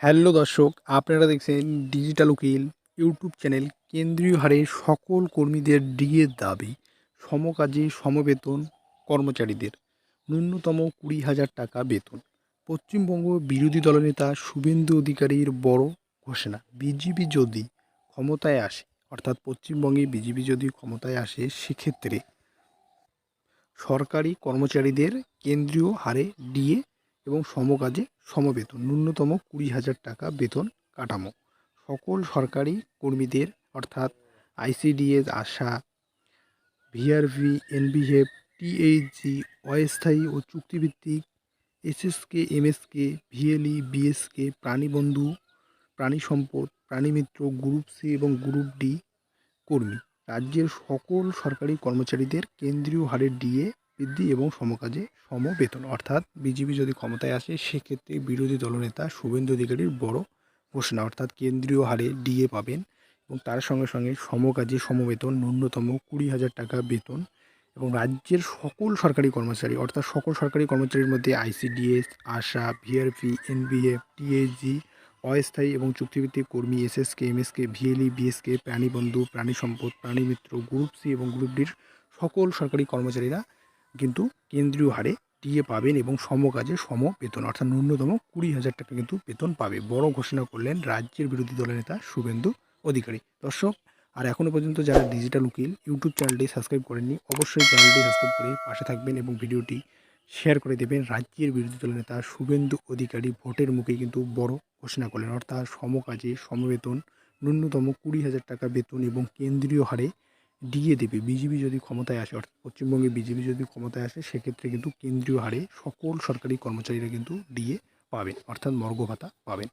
Hello দর্শক, আপনারা দেখছেন ডিজিটাল উকিল ইউটিউব চ্যানেল। কেন্দ্রীয় হারে সকল কর্মীদের ডিএর দাবি, সমকাজে সমবেতন কর্মচারীদের। ন্যূনতম কুড়ি হাজার টাকা বেতন। পশ্চিমবঙ্গ বিরোধী দলনেতা শুভেন্দু অধিকারীর বড় ঘোষণা, বিজেপি যদি ক্ষমতায় আসে, অর্থাৎ পশ্চিমবঙ্গে বিজেপি যদি ক্ষমতায় আসে, সেক্ষেত্রে সরকারি কর্মচারীদের কেন্দ্রীয় হারে ডিএ এবং সমকাজে সমবেতন, ন্যূনতম কুড়ি হাজার টাকা বেতন কাঠামো। সকল সরকারি কর্মীদের, অর্থাৎ আইসিডিএস আশা ভিআরভি এনবিএফ টিএইচজি অস্থায়ী ও চুক্তিভিত্তিক এসএসকে এমএসকে ভিএলই বিএসকে প্রাণীবন্ধু প্রাণী সম্পদ প্রাণীমিত্র, গ্রুপ সি এবং গ্রুপ ডি কর্মী। রাজ্যের সকল সরকারি কর্মচারীদের কেন্দ্রীয় হারে ডিএ বৃদ্ধি এবং সমকাজে সম বেতন অর্থাৎ বিজেপি যদি ক্ষমতায় আসে, সেক্ষেত্রে বিরোধী দলনেতা শুভেন্দু অধিকারীর বড় ঘোষণা। অর্থাৎ কেন্দ্রীয় হারে ডিএ পাবেন এবং তার সঙ্গে সঙ্গে সমকাজে সমবেতন, ন্যূনতম কুড়ি হাজার টাকা বেতন এবং রাজ্যের সকল সরকারি কর্মচারী, অর্থাৎ সকল সরকারি কর্মচারীর মধ্যে ICDS, ASHA, VRP, NBF, TSG, অস্থায়ী এবং চুক্তিভিত্তিক কর্মী, এসএসকে, এমএসকে, ভিএলই বিএসকে প্রাণীবন্ধু প্রাণী সম্পদ প্রাণীমিত্র, গ্রুপ সি এবং গ্রুপ ডির সকল সরকারি কর্মচারীরা কিন্তু কেন্দ্রীয় হারে ডিএ পাবেন এবং সমকাজে সম বেতন, অর্থাৎ ন্যূনতম কুড়ি হাজার টাকা কিন্তু বেতন পাবে। বড় ঘোষণা করলেন রাজ্যের বিরোধী দলের নেতা শুভেন্দু অধিকারী। দর্শক, আর এখনও পর্যন্ত যারা ডিজিটাল উকিল ইউটিউব চ্যানেলটি সাবস্ক্রাইব করেননি, অবশ্যই চ্যানেলটি সাবস্ক্রাইব করে পাশে থাকবেন এবং ভিডিওটি শেয়ার করে দেবেন রাজ্যের বিরোধী দলের নেতা শুভেন্দু অধিকারী ভোটের মুখে কিন্তু বড় ঘোষণা করলেন। অর্থাৎ সমকাজে সমবেতন, ন্যূনতম কুড়ি হাজার টাকা বেতন এবং কেন্দ্রীয় হারে ডিএ দেবে। বিজেপি যদি ক্ষমতায় আসে, অর্থাৎ পশ্চিমবঙ্গে বিজেপি যদি ক্ষমতায় আসে, সেক্ষেত্রে কিন্তু কেন্দ্রীয় হারে সকল সরকারি কর্মচারীরা কিন্তু ডিএ পাবেন, অর্থাৎ মর্গ ভাতা পাবেন।